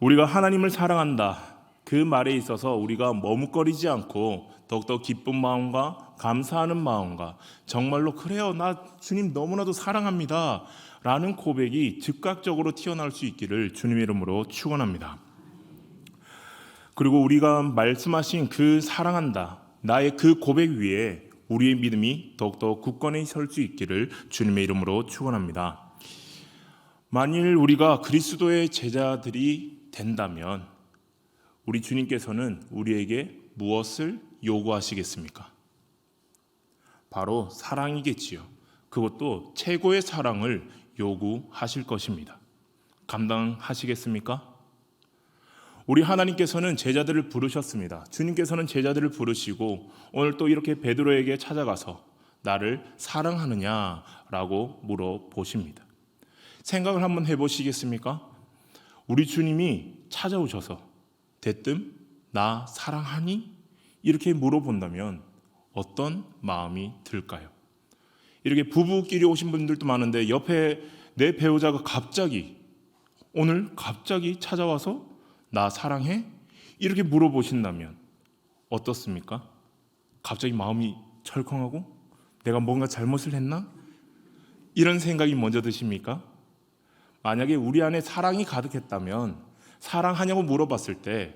우리가 하나님을 사랑한다. 그 말에 있어서 우리가 머뭇거리지 않고 더욱더 기쁜 마음과 감사하는 마음과 정말로 그래요. 나 주님 너무나도 사랑합니다. 라는 고백이 즉각적으로 튀어나올 수 있기를 주님의 이름으로 축원합니다. 그리고 우리가 말씀하신 그 사랑한다. 나의 그 고백 위에 우리의 믿음이 더욱더 굳건히 설 수 있기를 주님의 이름으로 축원합니다. 만일 우리가 그리스도의 제자들이 된다면 우리 주님께서는 우리에게 무엇을 요구하시겠습니까? 바로 사랑이겠지요. 그것도 최고의 사랑을 요구하실 것입니다. 감당하시겠습니까? 우리 하나님께서는 제자들을 부르셨습니다. 주님께서는 제자들을 부르시고 오늘 또 이렇게 베드로에게 찾아가서 나를 사랑하느냐라고 물어보십니다. 생각을 한번 해보시겠습니까? 우리 주님이 찾아오셔서 대뜸 나 사랑하니? 이렇게 물어본다면 어떤 마음이 들까요? 이렇게 부부끼리 오신 분들도 많은데 옆에 내 배우자가 갑자기 오늘 갑자기 찾아와서 나 사랑해? 이렇게 물어보신다면 어떻습니까? 갑자기 마음이 철컹하고 내가 뭔가 잘못을 했나? 이런 생각이 먼저 드십니까? 만약에 우리 안에 사랑이 가득했다면 사랑하냐고 물어봤을 때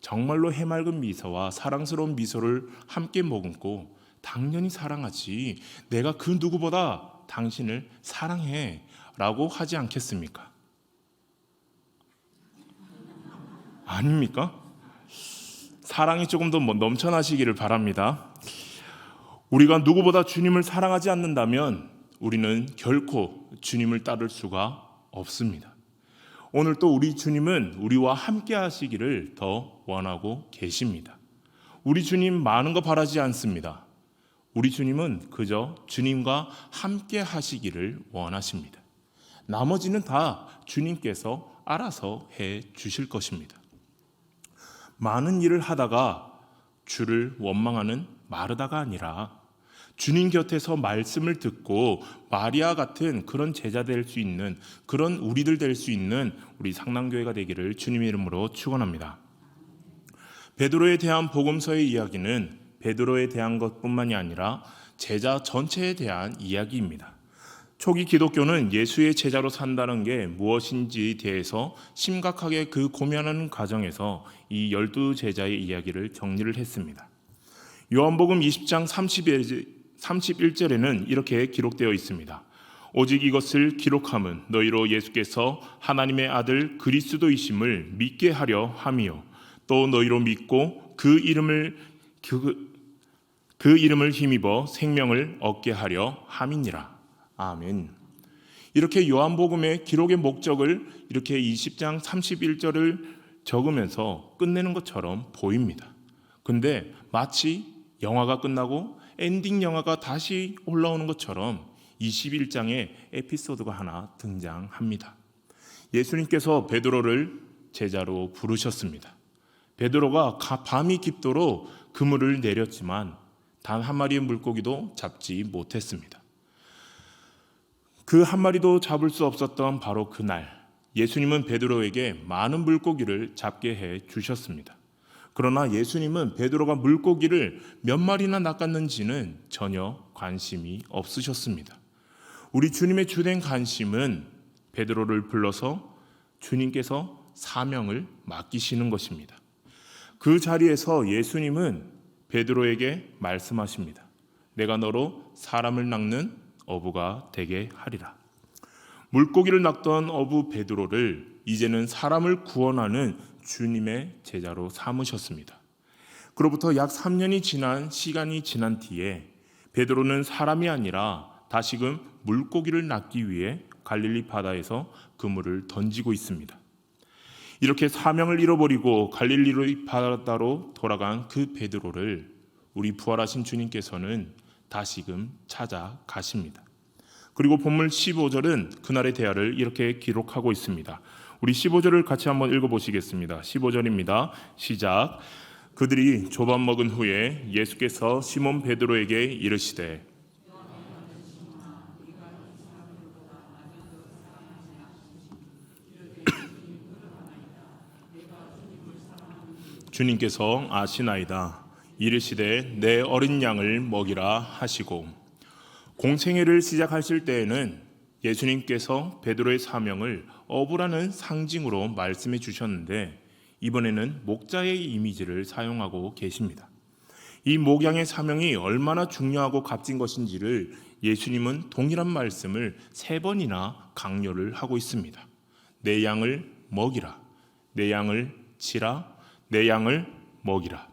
정말로 해맑은 미소와 사랑스러운 미소를 함께 머금고 당연히 사랑하지. 내가 그 누구보다 당신을 사랑해. 라고 하지 않겠습니까? 아닙니까? 사랑이 조금 더뭐 넘쳐나시기를 바랍니다. 우리가 누구보다 주님을 사랑하지 않는다면 우리는 결코 주님을 따를 수가 없습니다. 오늘 또 우리 주님은 우리와 함께 하시기를 더 원하고 계십니다. 우리 주님 많은 거 바라지 않습니다. 우리 주님은 그저 주님과 함께 하시기를 원하십니다. 나머지는 다 주님께서 알아서 해 주실 것입니다. 많은 일을 하다가 주를 원망하는 마르다가 아니라 주님 곁에서 말씀을 듣고 마리아 같은 그런 제자 될 수 있는 그런 우리들 될 수 있는 우리 상남교회가 되기를 주님의 이름으로 축원합니다. 베드로에 대한 복음서의 이야기는 베드로에 대한 것뿐만이 아니라 제자 전체에 대한 이야기입니다. 초기 기독교는 예수의 제자로 산다는 게 무엇인지 대해서 심각하게 그 고민하는 과정에서 이 열두 제자의 이야기를 정리를 했습니다. 요한복음 20장 31절에는 이렇게 기록되어 있습니다. 오직 이것을 기록함은 너희로 예수께서 하나님의 아들 그리스도이심을 믿게 하려 함이요 또 너희로 믿고 그 이름을 그, 그 이름을 힘입어 생명을 얻게 하려 함이니라. 아멘. 이렇게 요한복음의 기록의 목적을 이렇게 20장 31절을 적으면서 끝내는 것처럼 보입니다. 근데 마치 영화가 끝나고 엔딩 영화가 다시 올라오는 것처럼 21장에 에피소드가 하나 등장합니다. 예수님께서 베드로를 제자로 부르셨습니다. 베드로가 밤이 깊도록 그물을 내렸지만 단 한 마리의 물고기도 잡지 못했습니다. 그 한 마리도 잡을 수 없었던 바로 그날 예수님은 베드로에게 많은 물고기를 잡게 해 주셨습니다. 그러나 예수님은 베드로가 물고기를 몇 마리나 낚았는지는 전혀 관심이 없으셨습니다. 우리 주님의 주된 관심은 베드로를 불러서 주님께서 사명을 맡기시는 것입니다. 그 자리에서 예수님은 베드로에게 말씀하십니다. 내가 너로 사람을 낚는 어부가 되게 하리라. 물고기를 낚던 어부 베드로를 이제는 사람을 구원하는 주님의 제자로 삼으셨습니다. 그로부터 약 3년이 지난 시간이 지난 뒤에 베드로는 사람이 아니라 다시금 물고기를 낚기 위해 갈릴리 바다에서 그물을 던지고 있습니다. 이렇게 사명을 잃어버리고 갈릴리 바다로 돌아간 그 베드로를 우리 부활하신 주님께서는 다시금 찾아가십니다. 그리고 본문 15절은 그날의 대화를 이렇게 기록하고 있습니다. 우리 15절을 같이 한번 읽어보시겠습니다. 15절입니다. 시작. 그들이 조밥 먹은 후에 예수께서 시몬 베드로에게 이르시되 주님께서 아시나이다. 이르시되 내 어린 양을 먹이라 하시고 공생애를 시작하실 때에는 예수님께서 베드로의 사명을 어부라는 상징으로 말씀해 주셨는데 이번에는 목자의 이미지를 사용하고 계십니다. 이 목양의 사명이 얼마나 중요하고 값진 것인지를 예수님은 동일한 말씀을 세 번이나 강요를 하고 있습니다. 내 양을 먹이라, 내 양을 치라, 내 양을 먹이라.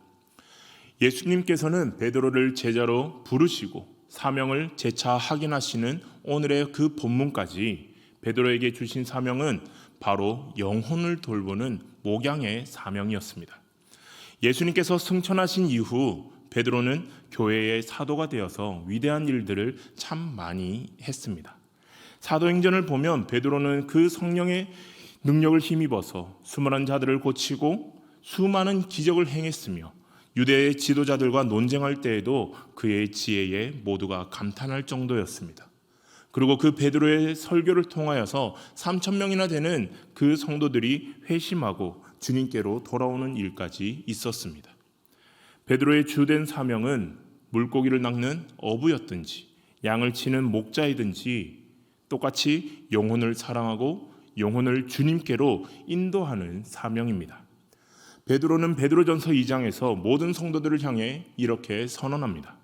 예수님께서는 베드로를 제자로 부르시고 사명을 재차 확인하시는 오늘의 그 본문까지 베드로에게 주신 사명은 바로 영혼을 돌보는 목양의 사명이었습니다. 예수님께서 승천하신 이후 베드로는 교회의 사도가 되어서 위대한 일들을 참 많이 했습니다. 사도행전을 보면 베드로는 그 성령의 능력을 힘입어서 수많은 자들을 고치고 수많은 기적을 행했으며 유대의 지도자들과 논쟁할 때에도 그의 지혜에 모두가 감탄할 정도였습니다. 그리고 그 베드로의 설교를 통하여서 3천 명이나 되는 그 성도들이 회심하고 주님께로 돌아오는 일까지 있었습니다. 베드로의 주된 사명은 물고기를 낚는 어부였든지 양을 치는 목자이든지 똑같이 영혼을 사랑하고 영혼을 주님께로 인도하는 사명입니다. 베드로는 베드로전서 2장에서 모든 성도들을 향해 이렇게 선언합니다.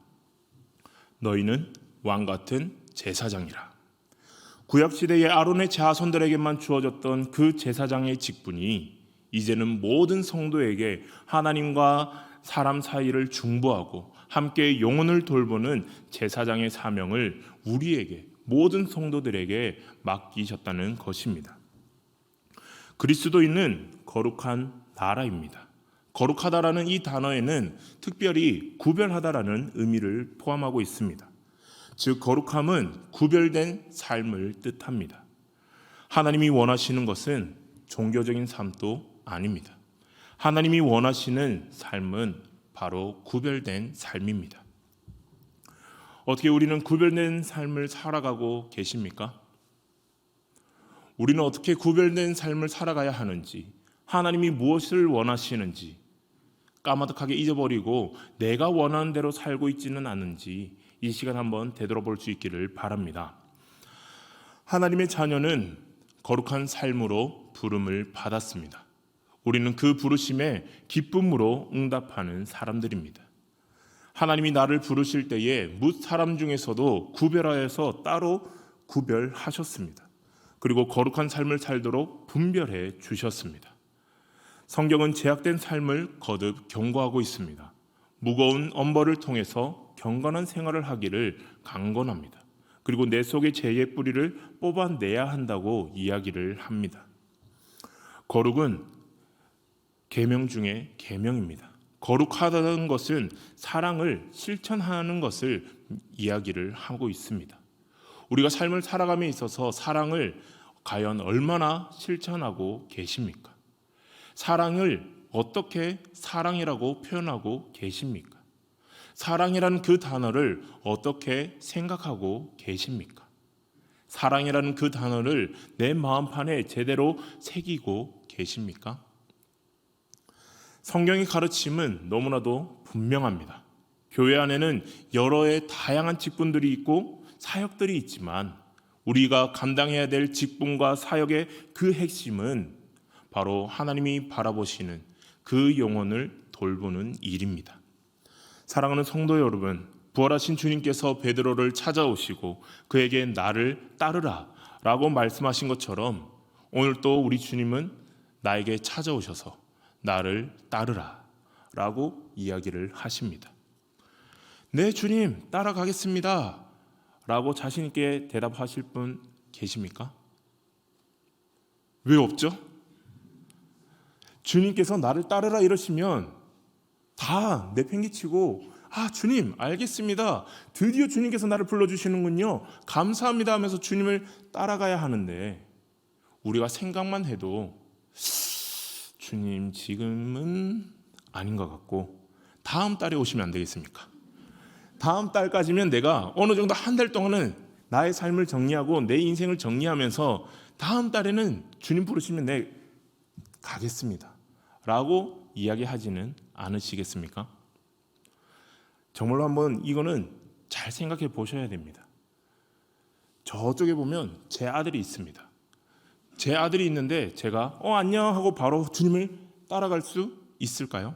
너희는 왕 같은 제사장이라. 구약 시대의 아론의 자손들에게만 주어졌던 그 제사장의 직분이 이제는 모든 성도에게 하나님과 사람 사이를 중보하고 함께 영혼을 돌보는 제사장의 사명을 우리에게 모든 성도들에게 맡기셨다는 것입니다. 그리스도인은 거룩한 나라입니다. 거룩하다라는 이 단어에는 특별히 구별하다라는 의미를 포함하고 있습니다. 즉 거룩함은 구별된 삶을 뜻합니다. 하나님이 원하시는 것은 종교적인 삶도 아닙니다. 하나님이 원하시는 삶은 바로 구별된 삶입니다. 어떻게 우리는 구별된 삶을 살아가고 계십니까? 우리는 어떻게 구별된 삶을 살아가야 하는지, 하나님이 무엇을 원하시는지 까마득하게 잊어버리고 내가 원하는 대로 살고 있지는 않은지 이 시간 한번 되돌아볼 수 있기를 바랍니다. 하나님의 자녀는 거룩한 삶으로 부름을 받았습니다. 우리는 그 부르심에 기쁨으로 응답하는 사람들입니다. 하나님이 나를 부르실 때에 뭇 사람 중에서도 구별하여서 따로 구별하셨습니다. 그리고 거룩한 삶을 살도록 분별해 주셨습니다. 성경은 제약된 삶을 거듭 경고하고 있습니다. 무거운 엄벌을 통해서 경건한 생활을 하기를 강권합니다. 그리고 내 속의 죄의 뿌리를 뽑아내야 한다고 이야기를 합니다. 거룩은 계명 중에 계명입니다. 거룩하다는 것은 사랑을 실천하는 것을 이야기를 하고 있습니다. 우리가 삶을 살아감에 있어서 사랑을 과연 얼마나 실천하고 계십니까? 사랑을 어떻게 사랑이라고 표현하고 계십니까? 사랑이라는 그 단어를 어떻게 생각하고 계십니까? 사랑이라는 그 단어를 내 마음판에 제대로 새기고 계십니까? 성경의 가르침은 너무나도 분명합니다. 교회 안에는 여러의 다양한 직분들이 있고 사역들이 있지만 우리가 감당해야 될 직분과 사역의 그 핵심은 바로 하나님이 바라보시는 그 영혼을 돌보는 일입니다. 사랑하는 성도 여러분, 부활하신 주님께서 베드로를 찾아오시고 그에게 나를 따르라 라고 말씀하신 것처럼 오늘 또 우리 주님은 나에게 찾아오셔서 나를 따르라 라고 이야기를 하십니다. 네, 주님 따라가겠습니다. 라고 자신 있게 대답하실 분 계십니까? 왜 없죠? 주님께서 나를 따르라 이러시면 다 내팽개치고 아 주님 알겠습니다. 드디어 주님께서 나를 불러주시는군요. 감사합니다 하면서 주님을 따라가야 하는데 우리가 생각만 해도 주님 지금은 아닌 것 같고 다음 달에 오시면 안 되겠습니까? 다음 달까지면 내가 어느 정도 한 달 동안은 나의 삶을 정리하고 내 인생을 정리하면서 다음 달에는 주님 부르시면 내 가겠습니다. 라고 이야기하지는 않으시겠습니까? 정말로 한번 이거는 잘 생각해 보셔야 됩니다. 저쪽에 보면 제 아들이 있습니다. 제 아들이 있는데 제가 어 안녕 하고 바로 주님을 따라갈 수 있을까요?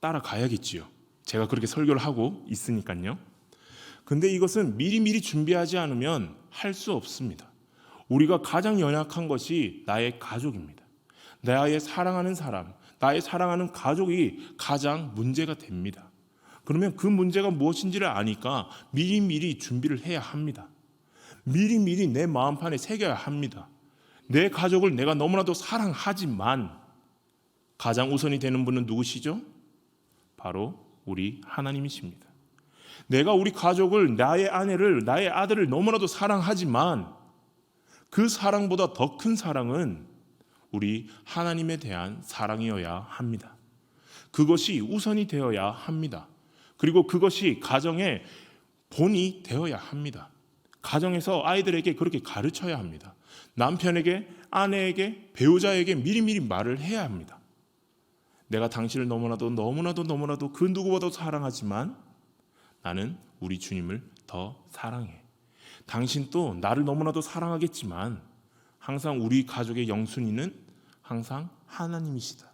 따라가야겠지요. 제가 그렇게 설교를 하고 있으니까요. 근데 이것은 미리미리 준비하지 않으면 할 수 없습니다. 우리가 가장 연약한 것이 나의 가족입니다. 나의 사랑하는 사람, 나의 사랑하는 가족이 가장 문제가 됩니다. 그러면 그 문제가 무엇인지를 아니까 미리미리 준비를 해야 합니다. 미리미리 내 마음판에 새겨야 합니다. 내 가족을 내가 너무나도 사랑하지만 가장 우선이 되는 분은 누구시죠? 바로 우리 하나님이십니다. 내가 우리 가족을, 나의 아내를, 나의 아들을 너무나도 사랑하지만 그 사랑보다 더 큰 사랑은 우리 하나님에 대한 사랑이어야 합니다. 그것이 우선이 되어야 합니다. 그리고 그것이 가정의 본이 되어야 합니다. 가정에서 아이들에게 그렇게 가르쳐야 합니다. 남편에게, 아내에게, 배우자에게 미리미리 말을 해야 합니다. 내가 당신을 너무나도 너무나도 너무나도 그 누구보다도 사랑하지만 나는 우리 주님을 더 사랑해. 당신 또 나를 너무나도 사랑하겠지만 항상 우리 가족의 영순이는 항상 하나님이시다.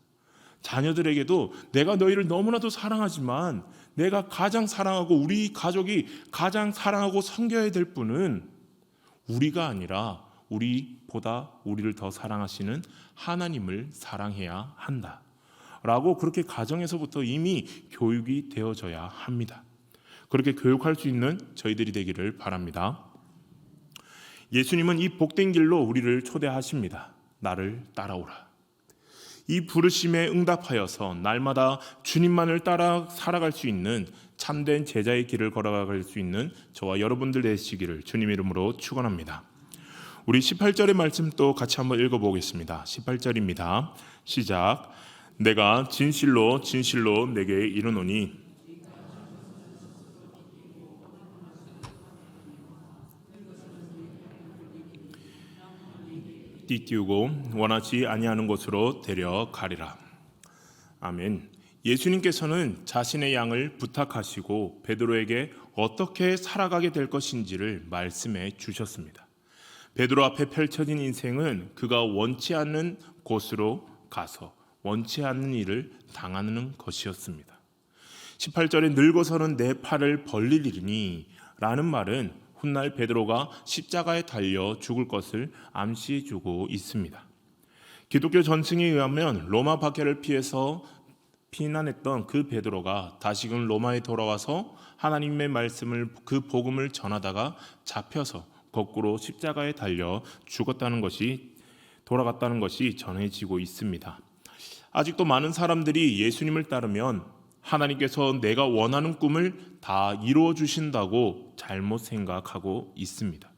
자녀들에게도 내가 너희를 너무나도 사랑하지만 내가 가장 사랑하고 우리 가족이 가장 사랑하고 섬겨야 될 분은 우리가 아니라 우리보다 우리를 더 사랑하시는 하나님을 사랑해야 한다. 라고 그렇게 가정에서부터 이미 교육이 되어져야 합니다. 그렇게 교육할 수 있는 저희들이 되기를 바랍니다. 예수님은 이 복된 길로 우리를 초대하십니다. 나를 따라오라. 이 부르심에 응답하여서 날마다 주님만을 따라 살아갈 수 있는 참된 제자의 길을 걸어갈 수 있는 저와 여러분들 되시기를 주님 이름으로 축원합니다. 우리 18절의 말씀 또 같이 한번 읽어 보겠습니다. 18절입니다. 시작. 내가 진실로 진실로 내게 이르노니 띠띠우고 원하지 아니하는 곳으로 데려가리라. 아멘. 예수님께서는 자신의 양을 부탁하시고 베드로에게 어떻게 살아가게 될 것인지를 말씀해 주셨습니다. 베드로 앞에 펼쳐진 인생은 그가 원치 않는 곳으로 가서 원치 않는 일을 당하는 것이었습니다. 18절에 늙어서는 내 팔을 벌리리니 라는 말은 훗날 베드로가 십자가에 달려 죽을 것을 암시해 주고 있습니다. 기독교 전승에 의하면 로마 박해를 피해서 피난했던 그 베드로가 다시금 로마에 돌아와서 하나님의 말씀을 그 복음을 전하다가 잡혀서 거꾸로 십자가에 달려 죽었다는 것이 돌아갔다는 것이 전해지고 있습니다. 아직도 많은 사람들이 예수님을 따르면 하나님께서 내가 원하는 꿈을 다 이루어 주신다고 잘못 생각하고 있습니다.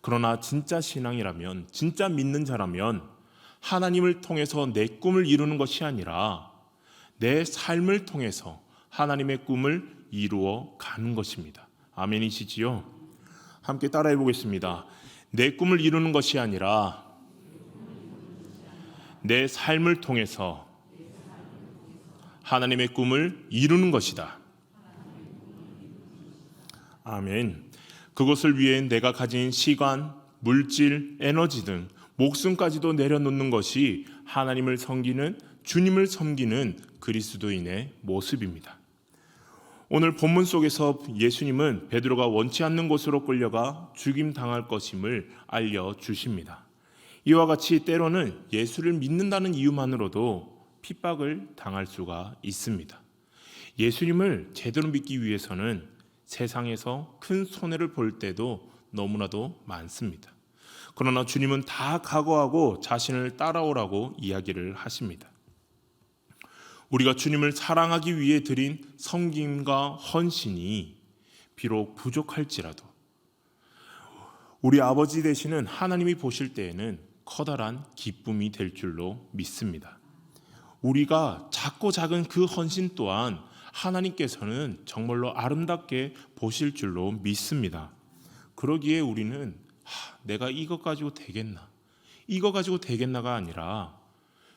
그러나 진짜 신앙이라면, 진짜 믿는 자라면 하나님을 통해서 내 꿈을 이루는 것이 아니라 내 삶을 통해서 하나님의 꿈을 이루어 가는 것입니다. 아멘이시지요? 함께 따라해 보겠습니다. 내 꿈을 이루는 것이 아니라 내 삶을 통해서 하나님의 꿈을 이루는 것이다. 아멘. 그것을 위해 내가 가진 시간, 물질, 에너지 등 목숨까지도 내려놓는 것이 하나님을 섬기는 주님을 섬기는 그리스도인의 모습입니다. 오늘 본문 속에서 예수님은 베드로가 원치 않는 곳으로 끌려가 죽임 당할 것임을 알려 주십니다. 이와 같이 때로는 예수를 믿는다는 이유만으로도 핍박을 당할 수가 있습니다. 예수님을 제대로 믿기 위해서는 세상에서 큰 손해를 볼 때도 너무나도 많습니다. 그러나 주님은 다 각오하고 자신을 따라오라고 이야기를 하십니다. 우리가 주님을 사랑하기 위해 드린 성김과 헌신이 비록 부족할지라도 우리 아버지 되시는 하나님이 보실 때에는 커다란 기쁨이 될 줄로 믿습니다. 우리가 작고 작은 그 헌신 또한 하나님께서는 정말로 아름답게 보실 줄로 믿습니다. 그러기에 우리는 하, 내가 이것 가지고 되겠나? 이거 가지고 되겠나가 아니라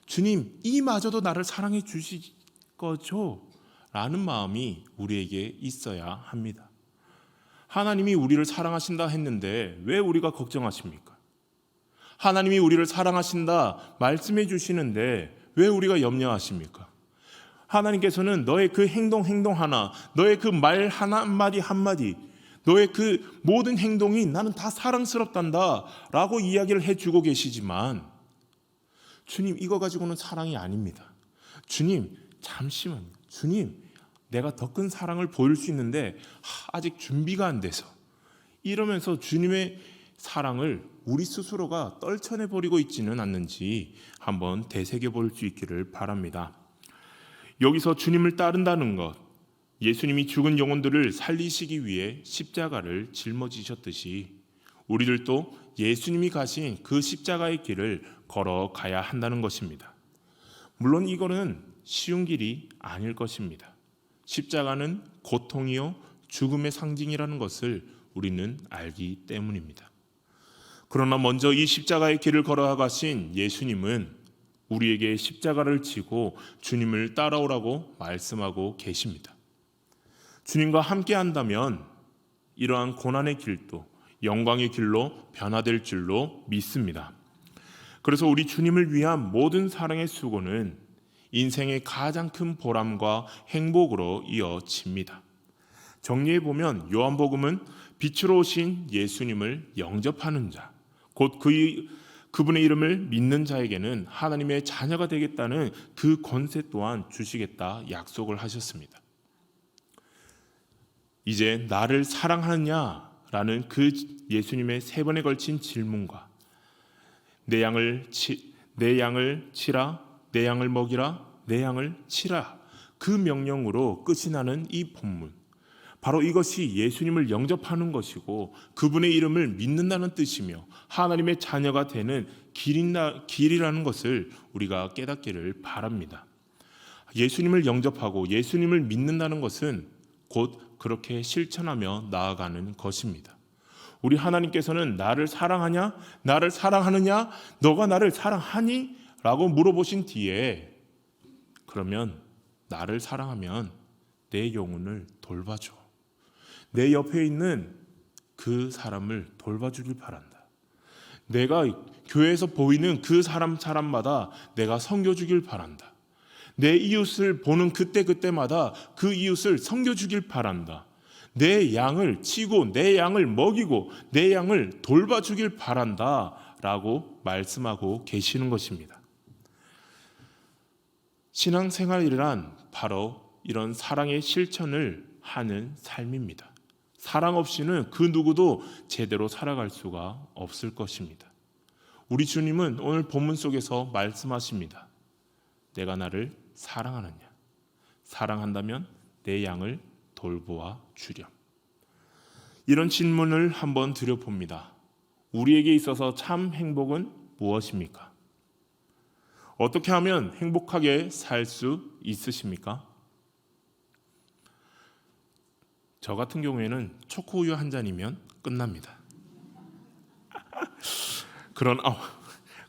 주님, 이마저도 나를 사랑해 주실 거죠? 라는 마음이 우리에게 있어야 합니다. 하나님이 우리를 사랑하신다 했는데 왜 우리가 걱정하십니까? 하나님이 우리를 사랑하신다 말씀해 주시는데 왜 우리가 염려하십니까? 하나님께서는 너의 그 행동 행동 하나, 너의 그 말 하나 한마디 한마디, 너의 그 모든 행동이 나는 다 사랑스럽단다 라고 이야기를 해 주고 계시지만 주님 이거 가지고는 사랑이 아닙니다. 주님 잠시만 주님 내가 더 큰 사랑을 보일 수 있는데 하, 아직 준비가 안 돼서 이러면서 주님의 사랑을 우리 스스로가 떨쳐내 버리고 있지는 않는지 한번 되새겨 볼 수 있기를 바랍니다. 여기서 주님을 따른다는 것 예수님이 죽은 영혼들을 살리시기 위해 십자가를 짊어지셨듯이 우리들도 예수님이 가신 그 십자가의 길을 걸어가야 한다는 것입니다. 물론 이거는 쉬운 길이 아닐 것입니다. 십자가는 고통이요 죽음의 상징이라는 것을 우리는 알기 때문입니다. 그러나 먼저 이 십자가의 길을 걸어가신 예수님은 우리에게 십자가를 지고 주님을 따라오라고 말씀하고 계십니다. 주님과 함께 한다면 이러한 고난의 길도 영광의 길로 변화될 줄로 믿습니다. 그래서 우리 주님을 위한 모든 사랑의 수고는 인생의 가장 큰 보람과 행복으로 이어집니다. 정리해 보면 요한복음은 빛으로 오신 예수님을 영접하는 자, 곧 그, 그분의 이름을 믿는 자에게는 하나님의 자녀가 되겠다는 그 권세 또한 주시겠다 약속을 하셨습니다. 이제 나를 사랑하느냐라는 그 예수님의 세 번에 걸친 질문과 내 양을 치, 내 양을 치라, 내 양을 먹이라, 내 양을 치라 그 명령으로 끝이 나는 이 본문. 바로 이것이 예수님을 영접하는 것이고 그분의 이름을 믿는다는 뜻이며 하나님의 자녀가 되는 길이라는 것을 우리가 깨닫기를 바랍니다. 예수님을 영접하고 예수님을 믿는다는 것은 곧 그렇게 실천하며 나아가는 것입니다. 우리 하나님께서는 나를 사랑하냐? 나를 사랑하느냐? 너가 나를 사랑하니? 라고 물어보신 뒤에 그러면 나를 사랑하면 내 영혼을 돌봐줘. 내 옆에 있는 그 사람을 돌봐주길 바란다. 내가 교회에서 보이는 그 사람 사람마다 내가 섬겨주길 바란다. 내 이웃을 보는 그때 그때마다 그 이웃을 섬겨주길 바란다. 내 양을 치고 내 양을 먹이고 내 양을 돌봐주길 바란다 라고 말씀하고 계시는 것입니다. 신앙생활이란 바로 이런 사랑의 실천을 하는 삶입니다. 사랑 없이는 그 누구도 제대로 살아갈 수가 없을 것입니다. 우리 주님은 오늘 본문 속에서 말씀하십니다. 내가 나를 사랑하느냐? 사랑한다면 내 양을 돌보아 주렴. 이런 질문을 한번 드려봅니다. 우리에게 있어서 참 행복은 무엇입니까? 어떻게 하면 행복하게 살 수 있으십니까? 저 같은 경우에는 초코우유 한 잔이면 끝납니다. 그러나, 어,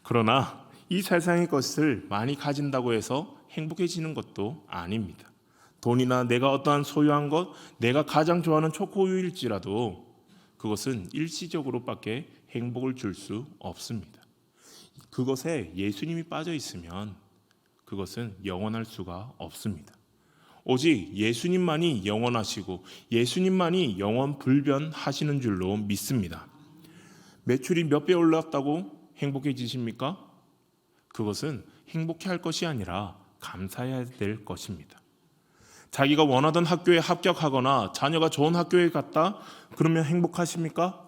그러나 이 세상의 것을 많이 가진다고 해서 행복해지는 것도 아닙니다. 돈이나 내가 어떠한 소유한 것, 내가 가장 좋아하는 초코우유일지라도 그것은 일시적으로밖에 행복을 줄 수 없습니다. 그것에 예수님이 빠져 있으면 그것은 영원할 수가 없습니다. 오직 예수님만이 영원하시고 예수님만이 영원 불변하시는 줄로 믿습니다. 매출이 몇 배 올랐다고 행복해지십니까? 그것은 행복해 할 것이 아니라 감사해야 될 것입니다. 자기가 원하던 학교에 합격하거나 자녀가 좋은 학교에 갔다 그러면 행복하십니까?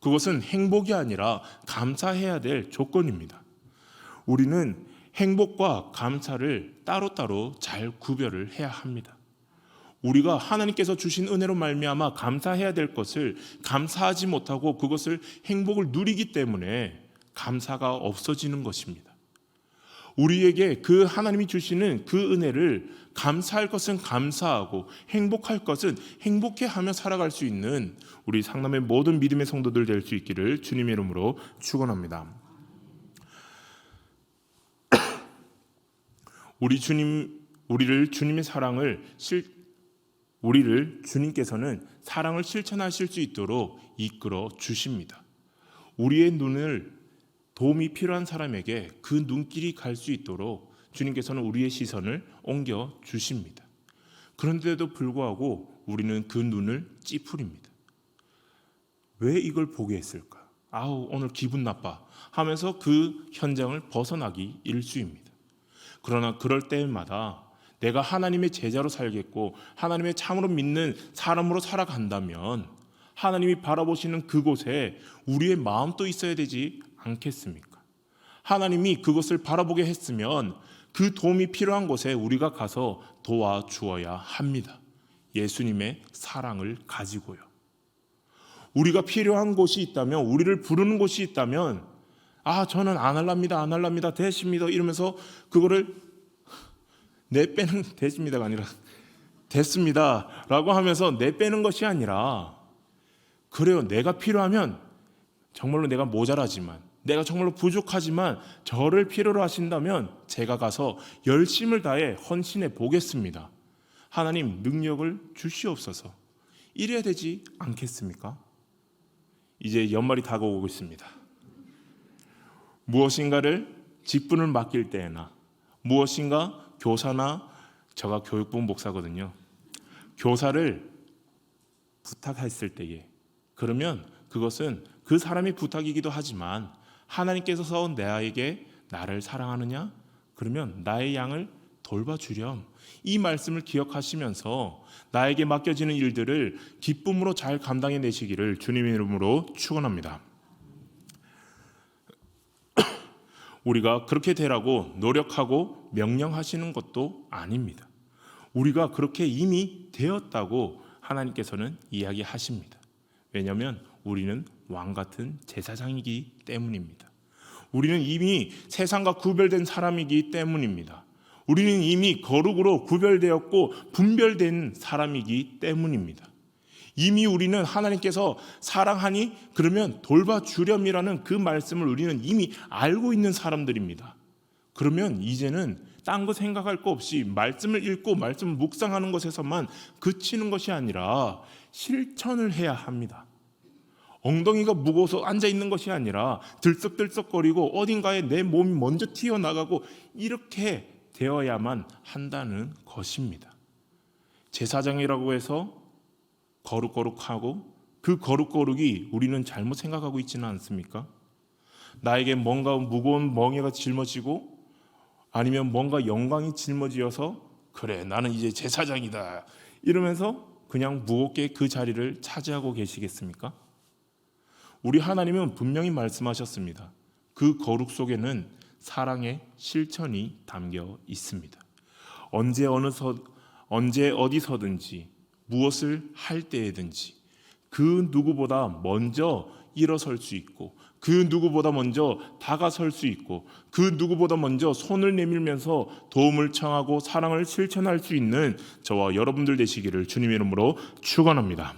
그것은 행복이 아니라 감사해야 될 조건입니다. 우리는 행복과 감사를 따로따로 잘 구별을 해야 합니다. 우리가 하나님께서 주신 은혜로 말미암아 감사해야 될 것을 감사하지 못하고 그것을 행복을 누리기 때문에 감사가 없어지는 것입니다. 우리에게 그 하나님이 주시는 그 은혜를 감사할 것은 감사하고 행복할 것은 행복해 하며 살아갈 수 있는 우리 상남의 모든 믿음의 성도들 될 수 있기를 주님의 이름으로 축원합니다. 우리 주님 우리를 주님의 사랑을 실 우리를 주님께서는 사랑을 실천하실 수 있도록 이끌어 주십니다. 우리의 눈을 도움이 필요한 사람에게 그 눈길이 갈 수 있도록 주님께서는 우리의 시선을 옮겨 주십니다. 그런데도 불구하고 우리는 그 눈을 찌푸립니다. 왜 이걸 보게 했을까? 아우 오늘 기분 나빠 하면서 그 현장을 벗어나기 일쑤입니다. 그러나 그럴 때마다 내가 하나님의 제자로 살겠고 하나님의 참으로 믿는 사람으로 살아간다면 하나님이 바라보시는 그곳에 우리의 마음도 있어야 되지 않겠습니까? 하나님이 그것을 바라보게 했으면 그 도움이 필요한 곳에 우리가 가서 도와주어야 합니다. 예수님의 사랑을 가지고요. 우리가 필요한 곳이 있다면, 우리를 부르는 곳이 있다면, 아, 저는 안 할랍니다, 안 할랍니다, 되십니다. 이러면서 그거를 내 빼는, 됐습니다가 아니라, 됐습니다. 라고 하면서 내 빼는 것이 아니라, 그래요. 내가 필요하면, 정말로 내가 모자라지만, 내가 정말로 부족하지만, 저를 필요로 하신다면, 제가 가서 열심을 다해 헌신해 보겠습니다. 하나님 능력을 주시옵소서. 이래야 되지 않겠습니까? 이제 연말이 다가오고 있습니다. 무엇인가를 직분을 맡길 때나 무엇인가 교사나 제가 교육부 목사거든요. 교사를 부탁했을 때에 그러면 그것은 그 사람이 부탁이기도 하지만 하나님께서 나에게 나를 사랑하느냐? 그러면 나의 양을 돌봐주렴. 이 말씀을 기억하시면서 나에게 맡겨지는 일들을 기쁨으로 잘 감당해 내시기를 주님의 이름으로 축원합니다. 우리가 그렇게 되라고 노력하고 명령하시는 것도 아닙니다. 우리가 그렇게 이미 되었다고 하나님께서는 이야기하십니다. 왜냐하면 우리는 왕 같은 제사장이기 때문입니다. 우리는 이미 세상과 구별된 사람이기 때문입니다. 우리는 이미 거룩으로 구별되었고 분별된 사람이기 때문입니다. 이미 우리는 하나님께서 사랑하니 그러면 돌봐주렴이라는 그 말씀을 우리는 이미 알고 있는 사람들입니다. 그러면 이제는 딴 거 생각할 거 없이 말씀을 읽고 말씀을 묵상하는 것에서만 그치는 것이 아니라 실천을 해야 합니다. 엉덩이가 무거워서 앉아 있는 것이 아니라 들썩들썩거리고 어딘가에 내 몸이 먼저 튀어나가고 이렇게 되어야만 한다는 것입니다. 제사장이라고 해서 거룩거룩하고 그 거룩거룩이 우리는 잘못 생각하고 있지는 않습니까? 나에게 뭔가 무거운 멍에가 짊어지고 아니면 뭔가 영광이 짊어지어서 그래 나는 이제 제사장이다 이러면서 그냥 무겁게 그 자리를 차지하고 계시겠습니까? 우리 하나님은 분명히 말씀하셨습니다. 그 거룩 속에는 사랑의 실천이 담겨 있습니다. 언제 어느 서 언제 어디서든지 무엇을 할 때에든지 그 누구보다 먼저 일어설 수 있고 그 누구보다 먼저 다가설 수 있고 그 누구보다 먼저 손을 내밀면서 도움을 청하고 사랑을 실천할 수 있는 저와 여러분들 되시기를 주님의 이름으로 축원합니다.